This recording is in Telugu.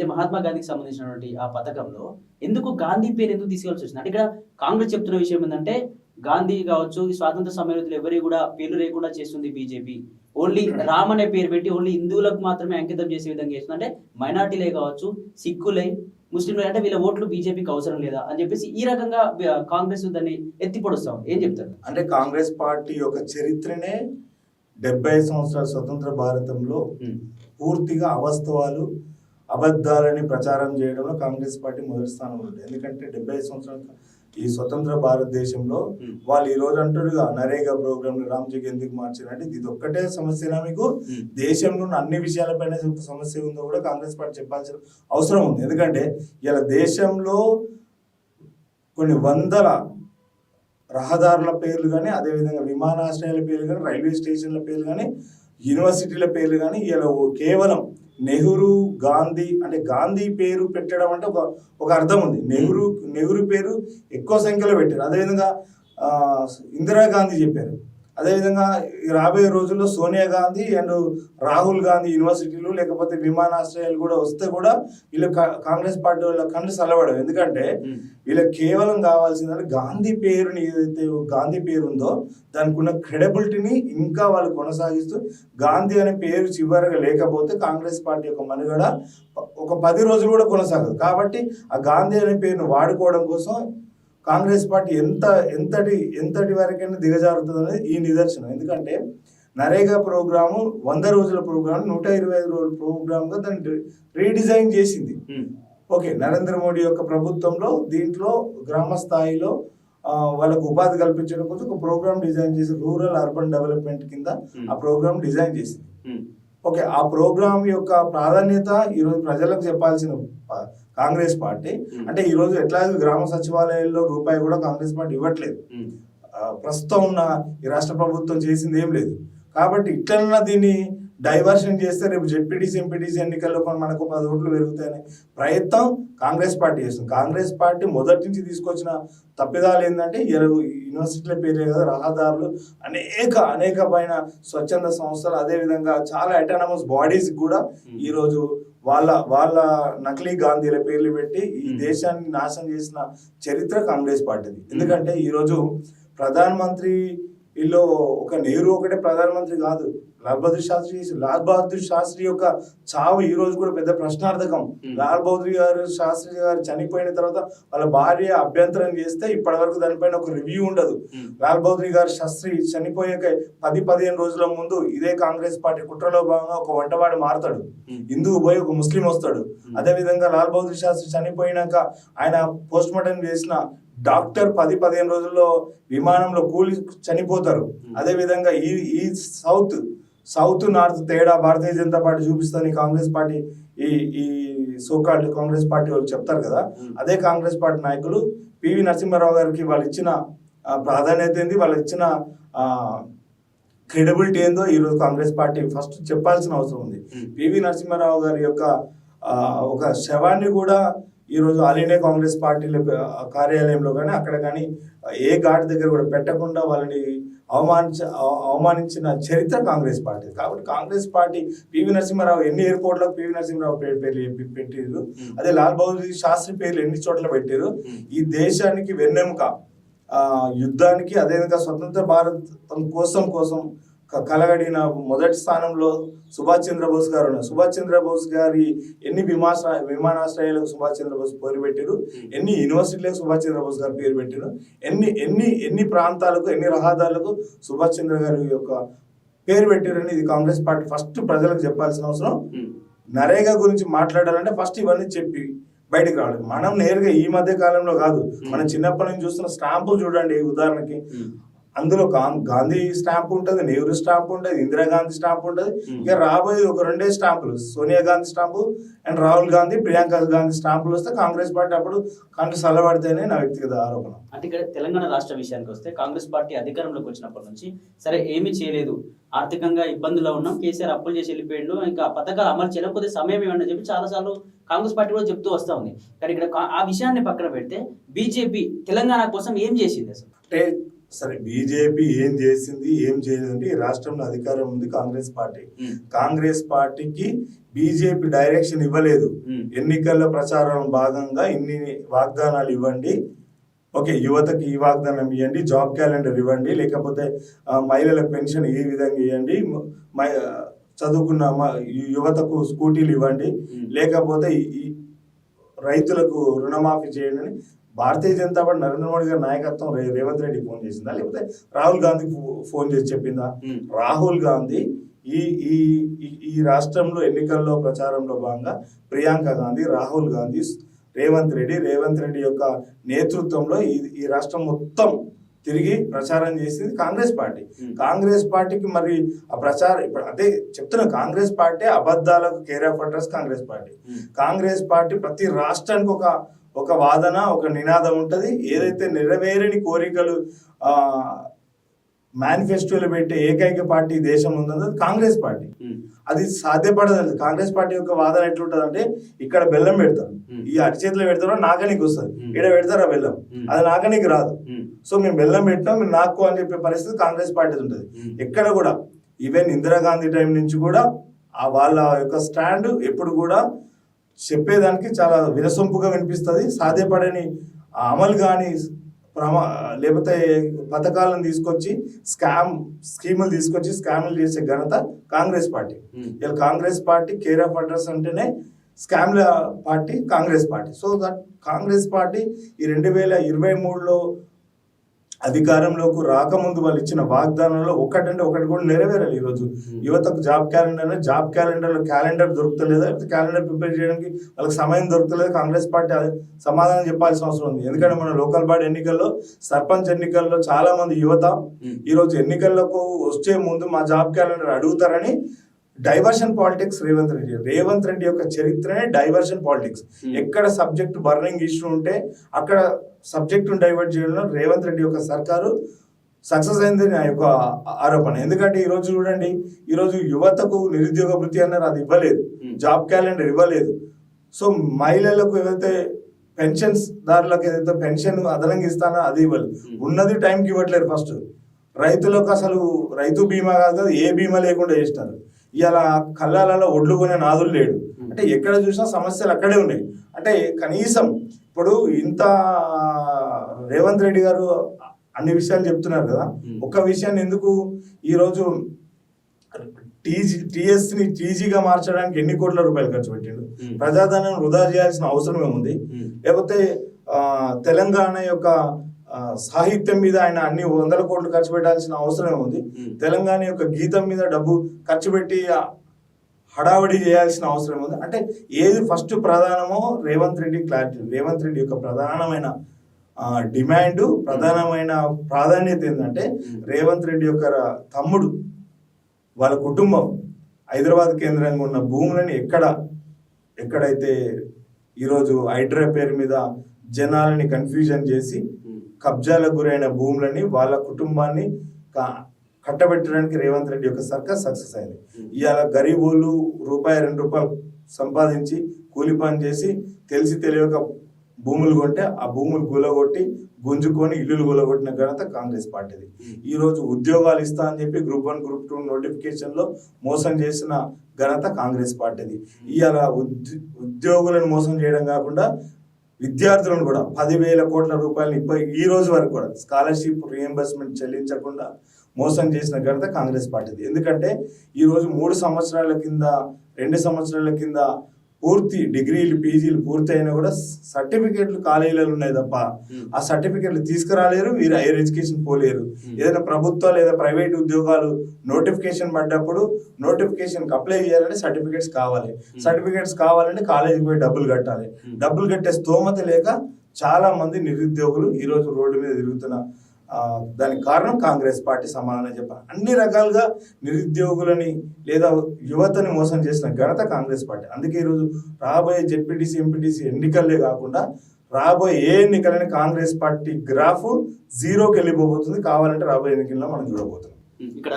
అయితే మహాత్మా గాంధీకి సంబంధించినటువంటి ఆ పథకంలో ఎందుకు గాంధీ పేరు ఎందుకు తీసుకెళ్ళాల్సి వచ్చింది? అంటే ఇక్కడ కాంగ్రెస్ చెప్తున్న విషయం ఏంటంటే గాంధీ కావచ్చు ఈ స్వాతంత్ర సమరయోధులు ఎవరి కూడా పేర్లు లేకుండా చేస్తుంది బీజేపీ. ఓన్లీ రామ్ అనే పేరు పెట్టి ఓన్లీ హిందువులకు మాత్రమే అంకితం చేసే విధంగా చేస్తుంది. అంటే మైనార్టీలే కావచ్చు సిక్కులే ముస్లింలు అంటే వీళ్ళ ఓట్లు బీజేపీకి అవసరం లేదా అని చెప్పేసి ఈ రకంగా కాంగ్రెస్ దాన్ని ఎత్తి పొడుస్తాం ఏం చెప్తారు? అంటే కాంగ్రెస్ పార్టీ యొక్క చరిత్రనే డెబ్బై సంవత్సరాల స్వతంత్ర భారతంలో పూర్తిగా అవాస్తవాలు అబద్ధాలని ప్రచారం చేయడంలో కాంగ్రెస్ పార్టీ మొదటి స్థానంలో ఉంది. ఎందుకంటే డెబ్బై సంవత్సరాల ఈ స్వతంత్ర భారతదేశంలో వాళ్ళు ఈ రోజు అంటారుగా నరేగా ప్రోగ్రామ్ రామ్జీకి ఎందుకు మార్చారంటే ఇది ఒక్కటే సమస్యనా మీకు. దేశంలో ఉన్న అన్ని విషయాలపైన ఒక సమస్య ఉందో కూడా కాంగ్రెస్ పార్టీ చెప్పాల్సిన అవసరం ఉంది. ఎందుకంటే ఇలా దేశంలో కొన్ని వందల రహదారుల పేర్లు కానీ అదేవిధంగా విమానాశ్రయాల పేర్లు కానీ రైల్వే స్టేషన్ల పేర్లు కానీ యూనివర్సిటీల పేర్లు కానీ ఇలా కేవలం నెహ్రూ గాంధీ అంటే గాంధీ పేరు పెట్టడం అంటే ఒక ఒక అర్థం ఉంది. నెహ్రూ నెహ్రూ పేరు ఎక్కువ సంఖ్యలో పెట్టారు. అదేవిధంగా ఇందిరాగాంధీ చెప్పారు. అదేవిధంగా రాబోయే రోజుల్లో సోనియా గాంధీ అండ్ రాహుల్ గాంధీ యూనివర్సిటీలు లేకపోతే విమానాశ్రయాలు కూడా వస్తే కూడా వీళ్ళు కాంగ్రెస్ పార్టీ వాళ్ళ కళ్ళు చల్లబడవు. ఎందుకంటే వీళ్ళకి కేవలం కావాల్సిందంటే గాంధీ పేరుని ఏదైతే గాంధీ పేరు ఉందో దానికి ఉన్న క్రెడిబిలిటీని ఇంకా వాళ్ళు కొనసాగిస్తూ గాంధీ అనే పేరు చివరిగా లేకపోతే కాంగ్రెస్ పార్టీ యొక్క మనుగడ ఒక పది రోజులు కూడా కొనసాగదు. కాబట్టి ఆ గాంధీ అనే పేరును వాడుకోవడం కోసం కాంగ్రెస్ పార్టీ ఎంత ఎంతటి ఎంతటి వరకైనా దిగజారుతుంది అనేది ఈ నిదర్శనం. ఎందుకంటే నరేగా ప్రోగ్రాము వంద రోజుల ప్రోగ్రామ్ నూట ఇరవై ఐదు రోజుల ప్రోగ్రామ్గా దాన్ని రీడిజైన్ చేసింది. ఓకే నరేంద్ర మోడీ యొక్క ప్రభుత్వంలో దీంట్లో గ్రామ స్థాయిలో వాళ్ళకు ఉపాధి కల్పించడం కోసం ఒక ప్రోగ్రామ్ డిజైన్ చేసి రూరల్ అర్బన్ డెవలప్మెంట్ కింద ఆ ప్రోగ్రామ్ డిజైన్ చేసింది. ఓకే ఆ ప్రోగ్రామ్ యొక్క ప్రాధాన్యత ఈరోజు ప్రజలకు చెప్పాల్సిన కాంగ్రెస్ పార్టీ. అంటే ఈరోజు ఎట్లాగో గ్రామ సచివాలయాల్లో రూపాయి కూడా కాంగ్రెస్ పార్టీ ఇవ్వట్లేదు. ప్రస్తుతం ఉన్న ఈ రాష్ట్ర ప్రభుత్వం చేసింది ఏం లేదు. కాబట్టి ఇట్లన్నా దీన్ని డైవర్షన్ చేస్తే రేపు జెడ్పీటీసీ ఎంపీటీసీ ఎన్నికల్లో మనకు పది ఓట్లు పెరుగుతాయనే ప్రయత్నం కాంగ్రెస్ పార్టీ చేస్తుంది. కాంగ్రెస్ పార్టీ మొదటి నుంచి తీసుకొచ్చిన తప్పిదాలు ఏంటంటే ఇరవై యూనివర్సిటీల పేరే కదా రహదారులు అనేక అనేకమైన స్వచ్ఛంద సంస్థలు అదేవిధంగా చాలా అటానమస్ బాడీస్ కూడా ఈరోజు వాళ్ళ వాళ్ళ నకిలీ గాంధీల పేర్లు పెట్టి ఈ Hmm. దేశాన్ని నాశనం చేసిన చరిత్ర కాంగ్రెస్ పార్టీది. ఎందుకంటే ఈరోజు ప్రధానమంత్రి వీళ్ళు ఒక నెహ్రూ ఒకటే ప్రధానమంత్రి కాదు. లాల్ బహదూర్ శాస్త్రి లాల్ బహదూర్ శాస్త్రి యొక్క చావు ఈ రోజు కూడా పెద్ద ప్రశ్నార్థకం. లాల్ బహదూర్ గారు శాస్త్రి గారు చనిపోయిన తర్వాత వాళ్ళ భార్య అభ్యంతరం చేస్తే ఇప్పటి వరకు దానిపైన ఒక రివ్యూ ఉండదు. లాల్ బహదూర్ గారు శాస్త్రి చనిపోయాక పది పదిహేను రోజుల ముందు ఇదే కాంగ్రెస్ పార్టీ కుట్రలో భాగంగా ఒక వంటవాడు మారతాడు. హిందువు పోయి ఒక ముస్లిం వస్తాడు. అదే విధంగా లాల్ బహదూర్ శాస్త్రి చనిపోయినాక ఆయన పోస్ట్ మార్టం చేసిన డాక్టర్ పది పదిహేను రోజుల్లో విమానంలో కూలి చనిపోతారు. ఉమ్. అదే విధంగా ఈ ఈ సౌత్ సౌత్ నార్త్ తేడా భారతీయ జనతా పార్టీ చూపిస్తుంది కాంగ్రెస్ పార్టీ ఈ ఈ సోకాల్డ్ కాంగ్రెస్ పార్టీ వాళ్ళు చెప్తారు కదా. అదే కాంగ్రెస్ పార్టీ నాయకులు పివి నరసింహారావు గారికి వాళ్ళు ఇచ్చిన ప్రాధాన్యత ఏంది వాళ్ళు ఇచ్చిన క్రెడిబిలిటీ ఏందో ఈరోజు కాంగ్రెస్ పార్టీ ఫస్ట్ చెప్పాల్సిన అవసరం ఉంది. పివి నరసింహారావు గారి యొక్క ఒక శవాన్ని కూడా ఈరోజు ఆల్ ఇండియా కాంగ్రెస్ పార్టీల ఆ, కార్యాలయంలో కానీ అక్కడ కానీ ఏ ఘాట్ దగ్గర కూడా పెట్టకుండా వాళ్ళని అవమానించ అవ- అవమానించిన చరిత్ర కాంగ్రెస్ పార్టీ. కాబట్టి కాంగ్రెస్ పార్టీ పివి నరసింహారావు ఎన్ని ఎయిర్పోర్ట్లకు పివి నరసింహారావు పేరు పేర్లు పెట్టారు అదే లాల్ బహదూర్ శాస్త్రి పేర్లు ఎన్ని చోట్ల పెట్టారు ఈ దేశానికి వెన్నెముక. ఆ, యుద్ధానికి అదేవిధంగా స్వతంత్ర భారతం కోసం కోసం కలగడిన మొదటి స్థానంలో సుభాష్ చంద్రబోస్ గారు ఉన్నారు. సుభాష్ చంద్రబోస్ గారి ఎన్ని విమాశ్ర విమానాశ్రయాలకు సుభాష్ చంద్రబోస్ పేరు పెట్టారు ఎన్ని యూనివర్సిటీలకు సుభాష్ చంద్రబోస్ గారు పేరు పెట్టారు ఎన్ని ఎన్ని ఎన్ని ప్రాంతాలకు ఎన్ని రహదారులకు సుభాష్ చంద్ర గారి యొక్క పేరు పెట్టారని ఇది కాంగ్రెస్ పార్టీ ఫస్ట్ ప్రజలకు చెప్పాల్సిన అవసరం. నరేగా గురించి మాట్లాడాలంటే ఫస్ట్ ఇవన్నీ చెప్పి బయటికి రావాలి. మనం నేరుగా ఈ మధ్య కాలంలో కాదు. మనం చిన్నప్పటి నుంచి చూస్తున్న స్టాంపులు చూడండి ఉదాహరణకి. అందులో గాంధీ స్టాంప్ ఉంటుంది నెహ్రూ స్టాంప్ ఉంటుంది ఇందిరాగాంధీ స్టాంప్ ఉంటుంది. ఇక రాబోయేది ఒక రెండే స్టాంపులు సోనియా గాంధీ స్టాంపు అండ్ రాహుల్ గాంధీ ప్రియాంక గాంధీ స్టాంపులు వస్తే కాంగ్రెస్ పార్టీ అప్పుడు కాంగ్రెస్ చల్లబడితేనే నా వ్యక్తిగత ఆరోపణ. అంటే ఇక్కడ తెలంగాణ రాష్ట్ర విషయానికి వస్తే కాంగ్రెస్ పార్టీ అధికారంలోకి వచ్చినప్పటి నుంచి సరే ఏమీ చేయలేదు. ఆర్థికంగా ఇబ్బందుల్లో ఉన్నాం కేసీఆర్ అప్పులు చేసి వెళ్ళిపోయిండు ఇంకా పథకాలు అమలు చేయడం కొద్దిగా సమయం ఇవ్వండి అని చెప్పి చాలాసార్లు కాంగ్రెస్ పార్టీ కూడా చెప్తూ వస్తా ఉంది. కానీ ఇక్కడ ఆ విషయాన్ని పక్కన పెడితే బీజేపీ తెలంగాణ కోసం ఏం చేసింది అసలు? అంటే సరే బీజేపీ ఏం చేసింది ఏం చేయలేదంటే ఈ రాష్ట్రంలో అధికారం ఉంది కాంగ్రెస్ పార్టీ. కాంగ్రెస్ పార్టీకి బీజేపీ డైరెక్షన్ ఇవ్వలేదు. ఎన్నికల ప్రచారం భాగంగా ఇన్ని వాగ్దానాలు ఇవ్వండి. ఓకే యువతకి ఈ వాగ్దానం ఇవ్వండి జాబ్ క్యాలెండర్ ఇవ్వండి లేకపోతే ఆ, మహిళలకు పెన్షన్ ఈ విధంగా ఇవ్వండి చదువుకున్న యువతకు స్కూటీలు ఇవ్వండి. లేకపోతే రైతులకు రుణమాఫీ చేయండి భారతీయ జనతా పార్టీ నరేంద్ర మోడీ గారి నాయకత్వం రేవంత్ రెడ్డి ఫోన్ చేసిందా? లేకపోతే రాహుల్ గాంధీకి ఫో- ఫోన్ చేసి చెప్పిందా? రాహుల్ గాంధీ ఈ ఈ ఈ- రాష్ట్రంలో ఎన్నికల్లో ప్రచారంలో భాగంగా ప్రియాంక గాంధీ రాహుల్ గాంధీ రేవంత్ రెడ్డి రేవంత్ రెడ్డి యొక్క నేతృత్వంలో ఈ ఈ రాష్ట్రం మొత్తం తిరిగి ప్రచారం చేసింది కాంగ్రెస్ పార్టీ. కాంగ్రెస్ పార్టీకి మరి ఆ ప్రచారం ఇప్పుడు అదే చెప్తున్నా Congress party అబద్ధాలకు care of address Congress party. Congress party ప్రతి రాష్ట్రానికి ఒక ఒక వాదన ఒక నినాదం ఉంటది. ఏదైతే నెరవేరని కోరికలు ఆ మేనిఫెస్టోలో పెట్టే ఏకైక పార్టీ దేశం ఉందో కాంగ్రెస్ పార్టీ. అది సాధ్యపడదు కాంగ్రెస్ పార్టీ యొక్క వాదన ఎట్లుంటది అంటే ఇక్కడ బెల్లం పెడతారు. ఈ అరి చేతిలో పెడతారో నాకనికి వస్తుంది. ఇక్కడ పెడతారా బెల్లం. అది నాకనికి రాదు. సో మేము బెల్లం పెట్టాం మీరు నాకు అని చెప్పే పరిస్థితి కాంగ్రెస్ పార్టీ ఉంటుంది. ఎక్కడ కూడా ఈవెన్ ఇందిరాగాంధీ టైం నుంచి కూడా ఆ వాళ్ళ యొక్క స్టాండ్ ఎప్పుడు కూడా చెప్పేదానికి చాలా వినసొంపుగా వినిపిస్తుంది. సాధ్యపడని అమలు కానీ ప్రమా లేకపోతే పథకాలను తీసుకొచ్చి స్కామ్ స్కీములు తీసుకొచ్చి స్కాములు చేసే ఘనత కాంగ్రెస్ పార్టీ. ఇలా Congress party care of address అంటేనే స్కామ్ల party Congress party. So that Congress party ఈ రెండు వేల ఇరవై మూడులో అధికారంలోకి రాకముందు వాళ్ళు ఇచ్చిన వాగ్దానంలో ఒకటంటే ఒకటి కూడా నెరవేరాలి ఈరోజు. యువతకు జాబ్ క్యాలెండర్ జాబ్ క్యాలెండర్లో క్యాలెండర్ దొరుకుతలేదా? లేకపోతే క్యాలెండర్ ప్రిపేర్ చేయడానికి వాళ్ళకి సమయం దొరుకుతలేదు? కాంగ్రెస్ పార్టీ సమాధానం చెప్పాల్సిన అవసరం ఉంది. ఎందుకంటే మన లోకల్ బాడీ ఎన్నికల్లో సర్పంచ్ ఎన్నికల్లో చాలా మంది యువత. ఈరోజు ఎన్నికలకు వచ్చే ముందు మా జాబ్ క్యాలెండర్ అడుగుతారని డైవర్షన్ పాలిటిక్స్ రేవంత్ రెడ్డి రేవంత్ రెడ్డి యొక్క చరిత్రనే డైవర్షన్ పాలిటిక్స్ Hmm. ఎక్కడ సబ్జెక్ట్ బర్నింగ్ ఇష్యూ ఉంటే అక్కడ సబ్జెక్టును డైవర్ట్ చేయడంలో రేవంత్ రెడ్డి యొక్క సర్కారు సక్సెస్ అయింది నా యొక్క ఆరోపణ. ఎందుకంటే ఈ రోజు చూడండి ఈ రోజు యువతకు నిరుద్యోగ వృత్తి అన్నారు అది ఇవ్వలేదు. Hmm. జాబ్ క్యాలెండర్ ఇవ్వలేదు. సో మహిళలకు ఏదైతే పెన్షన్స్ దారులకు ఏదైతే పెన్షన్ అదనంగా ఇస్తానో అది ఇవ్వలేదు. Hmm. ఉన్నది టైంకి ఇవ్వట్లేదు ఫస్ట్ రైతులకు అసలు రైతు బీమా కాదు కదా ఏ బీమా లేకుండా చేసినారు ఇవాళ కళ్ళాలలో ఒడ్లు కొనే నాదులు లేడు అంటే ఎక్కడ చూసినా సమస్యలు అక్కడే ఉన్నాయి అంటే కనీసం ఇప్పుడు ఇంత రేవంత్ రెడ్డి గారు అన్ని విషయాలు చెప్తున్నారు కదా. ఒక్క విషయాన్ని ఎందుకు ఈరోజు టీజీ టీఎస్ని టీజీగా మార్చడానికి ఎన్ని కోట్ల రూపాయలు ఖర్చు పెట్టిండు. ప్రజాధనం వృధా చేయాల్సిన అవసరం ఏముంది. లేకపోతే తెలంగాణ యొక్క సాహిత్యం మీద ఆయన అన్ని వందల కోట్లు ఖర్చు పెట్టాల్సిన అవసరం ఉంది. తెలంగాణ యొక్క గీతం మీద డబ్బు ఖర్చు పెట్టి హడావడి చేయాల్సిన అవసరం ఉంది అంటే ఏది ఫస్ట్ ప్రధానమో రేవంత్ రెడ్డి క్లారిటీ రేవంత్ రెడ్డి యొక్క ప్రధానమైన డిమాండ్ ప్రధానమైన ప్రాధాన్యత ఏంటంటే. రేవంత్ రెడ్డి యొక్క తమ్ముడు వాళ్ళ కుటుంబం హైదరాబాద్ కేంద్రంగా ఉన్న భూములని ఎక్కడ ఎక్కడైతే ఈరోజు హైడ్రా పేరు మీద జనాలని కన్ఫ్యూజన్ చేసి. కబ్జాలకు గురైన భూములని వాళ్ళ కుటుంబాన్ని కట్టబెట్టడానికి రేవంత్ రెడ్డి యొక్క సర్కార్ సక్సెస్ అయింది. ఇవాళ గరీబోళ్ళు రూపాయి రెండు రూపాయలు సంపాదించి కూలి పని చేసి తెలిసి తెలియక భూములు కొంటే ఆ భూములు కూలగొట్టి గుంజుకొని ఇల్లులు కూలగొట్టిన ఘనత కాంగ్రెస్ పార్టీది. ఈ రోజు ఉద్యోగాలు ఇస్తా అని చెప్పి గ్రూప్ వన్ గ్రూప్ టూ నోటిఫికేషన్లో మోసం చేసిన ఘనత కాంగ్రెస్ పార్టీది. ఇవాళ ఉద్య- ఉద్యోగులను మోసం చేయడం కాకుండా విద్యార్థులను కూడా పదివేల కోట్ల రూపాయలు ఇప్పటి ఈ రోజు వరకు కూడా స్కాలర్షిప్ రియంబర్స్మెంట్ చెల్లించకుండా మోసం చేసిన ఘనత కాంగ్రెస్ పార్టీది. ఎందుకంటే ఈరోజు మూడు సంవత్సరాల కింద రెండు సంవత్సరాల కింద పూర్తి డిగ్రీలు పీజీలు పూర్తి అయినా కూడా సర్టిఫికేట్లు కాలేజీలలో ఉన్నాయి తప్ప. ఆ సర్టిఫికెట్లు తీసుకురాలేరు వీరు హైయర్ ఎడ్యుకేషన్ పోలేరు. ఏదైనా ప్రభుత్వ లేదా ప్రైవేట్ ఉద్యోగాలు నోటిఫికేషన్ పడ్డప్పుడు నోటిఫికేషన్ అప్లై చేయాలంటే సర్టిఫికేట్స్ కావాలి సర్టిఫికేట్స్ కావాలంటే కాలేజీకి పోయి డబ్బులు కట్టాలి. డబ్బులు కట్టే స్తోమత లేక చాలా మంది నిరుద్యోగులు ఈ రోజు రోడ్డు మీద తిరుగుతున్న ఆ, దానికి కారణం కాంగ్రెస్ పార్టీ సమాధానం చెప్పాలి. అన్ని రకాలుగా నిరుద్యోగులని లేదా యువతని మోసం చేసిన ఘనత కాంగ్రెస్ పార్టీ. అందుకే ఈరోజు రాబోయే జెడ్పీటీసీ ఎంపీటీసీ ఎన్నికలే కాకుండా రాబోయే ఏ ఎన్నికలని కాంగ్రెస్ పార్టీ గ్రాఫ్ జీరోకి వెళ్ళిపోబోతుంది. కావాలంటే రాబోయే ఎన్నికల్లో మనం చూడబోతున్నాం. ఇక్కడ